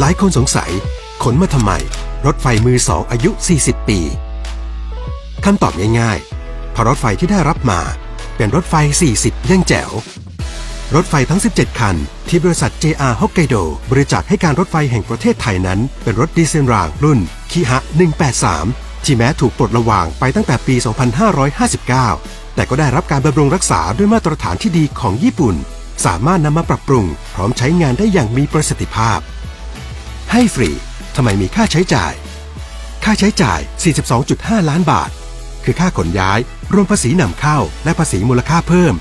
หลายคนสงสัย ขนมาทำไม รถไฟมือสองอายุ 40 ปีคำตอบง่ายๆเพราะรถไฟที่ได้รับมาเป็นรถไฟ 40 เย่งแจ๋ว รถไฟทั้ง 17 คัน ที่บริษัท JR Hokkaido บริจาคให้การรถไฟแห่งประเทศไทยนั้น เป็นรถดีเซลรางรุ่นคิฮะ 183 ที่แม้ถูกปลดระวางไปตั้งแต่ปี 2559 แต่ก็ได้รับการบำรุงรักษาด้วยมาตรฐานที่ดีของญี่ปุ่น สามารถนำมาปรับปรุง พร้อมใช้งานได้อย่างมีประสิทธิภาพ ให้ฟรีทำไมมีค่าใช้จ่าย ค่าใช้จ่าย 42.5 ล้านบาท คือค่าขนย้าย รวมภาษีนำเข้า และภาษีมูลค่าเพิ่ม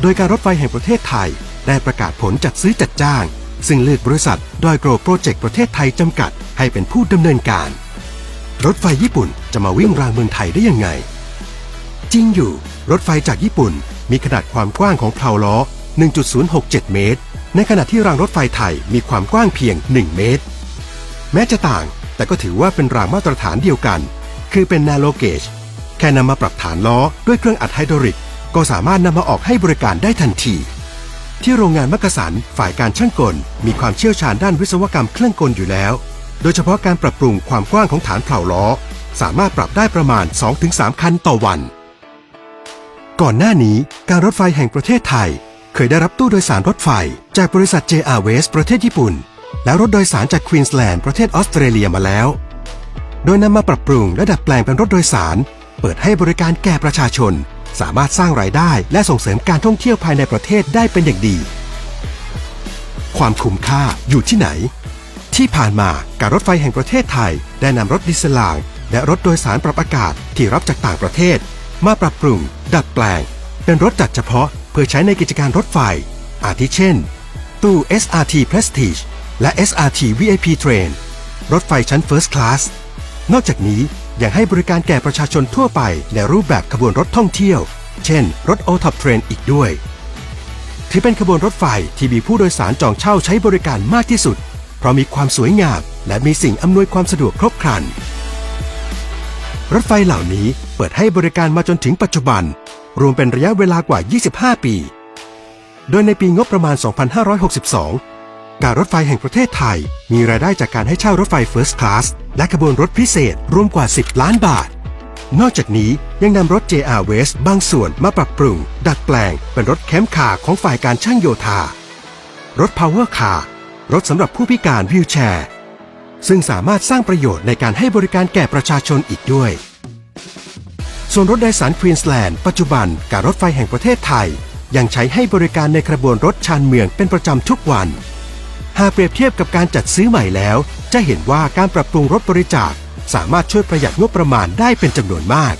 โดยการรถไฟแห่งประเทศไทย ได้ประกาศผลจัดซื้อจัดจ้าง ซึ่งเลือกบริษัทดอยโกรโปรเจกต์ประเทศไทยจำกัด ให้เป็นผู้ดำเนินการ รถไฟญี่ปุ่นจะมาวิ่งรางเมืองไทยได้ยังไง จริงอยู่ รถไฟจากญี่ปุ่น มีขนาดความกว้างของเพลาล้อ 1.067 เมตร ในขณะที่รางรถไฟไทยมีความกว้างเพียง 1 เมตร แม้จะต่าง แต่ก็ถือว่าเป็นรางมาตรฐานเดียวกัน คือเป็น narrow gauge แค่นำมาปรับฐานล้อด้วยเครื่องอัดไฮดรอลิก ก็สามารถนำมาออกให้บริการได้ทันที ที่โรงงานมักกะสันฝ่ายการช่างกล มีความเชี่ยวชาญด้านวิศวกรรมเครื่องกลอยู่แล้ว โดยเฉพาะการปรับปรุงความกว้างของฐานเผาล้อ สามารถปรับได้ประมาณ 2-3 คันต่อวัน ก่อนหน้านี้การรถไฟแห่งประเทศไทย เคยได้รับตู้โดยสารรถไฟ จากบริษัท JR West ประเทศญี่ปุ่น และรถโดยสารจากควีนสแลนด์ประเทศออสเตรเลียมาแล้ว โดยนำมาปรับปรุงและดัดแปลงเป็นรถโดยสาร เปิดให้บริการแก่ประชาชน สามารถสร้างรายได้และส่งเสริมการท่องเที่ยวภายในประเทศได้เป็นอย่างดี ความคุ้มค่าอยู่ที่ไหน ที่ผ่านมาการรถไฟแห่งประเทศไทย ได้นำรถดีเซลลางและรถโดยสารปรับอากาศที่รับจากต่างประเทศ มาปรับปรุง ดัดแปลง เป็นรถจัดเฉพาะเพื่อใช้ในกิจการรถไฟ อาทิเช่น ตู้ SRT Prestige และ SRT VIP Train รถไฟชั้น First Class นอกจากนี้ยังให้บริการแก่ประชาชนทั่วไปในรูปแบบขบวนรถท่องเที่ยว เช่น รถ o t o p Train อีกด้วย ถือเป็นขบวนรถไฟที่มีผู้โดยสารจองเช่าใช้บริการมากที่สุด เพราะมีความสวยงาม และมีสิ่งอำนวยความสะดวกครบครัน รถไฟเหล่านี้เปิดให้บริการมาจนถึงปัจจุบัน รวมเป็นระยะเวลากว่า 25 ปี โดยในปีงบประมาณ 2562 การรถไฟแห่งประเทศไทย มีรายได้จากการให้เช่ารถไฟ First Class และขบวนรถพิเศษรวมกว่า 10 ล้านบาท นอกจากนี้ยังนำรถ JR West บางส่วนมาปรับปรุง ดัดแปลงเป็นรถแคมป์คาร์ของฝ่ายการช่างโยธา รถ Power Car รถสำหรับผู้พิการวีลแชร์ ซึ่งสามารถสร้างประโยชน์ในการให้บริการแก่ประชาชนอีกด้วย ส่วนรถโดยสารควีนสแลนด์ปัจจุบันการรถไฟแห่งประเทศไทย ยังใช้ให้บริการในขบวนรถชานเมืองเป็นประจำทุกวัน หากเปรียบเทียบกับการจัดซื้อใหม่แล้ว จะเห็นว่าการปรับปรุงรถบริจาค สามารถช่วยประหยัดงบประมาณได้เป็นจำนวนมาก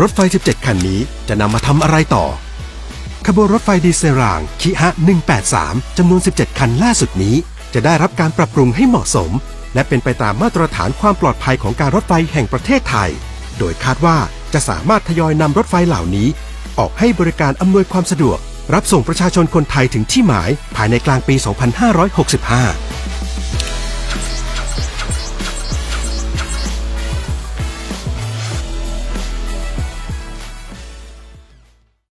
รถไฟ 17 คันนี้จะนำมาทำอะไรต่อ ขบวนรถไฟดีเซลรางคิฮะ 183 จำนวน 17 คันล่าสุดนี้ จะได้รับการปรับปรุงให้เหมาะสม และเป็นไปตามมาตรฐานความปลอดภัยของการรถไฟแห่งประเทศไทย โดยคาดว่าจะสามารถทยอยนำรถไฟเหล่านี้ ออกให้บริการอำนวยความสะดวก รับส่งประชาชนคนไทยถึงที่หมายภายในกลางปี 2565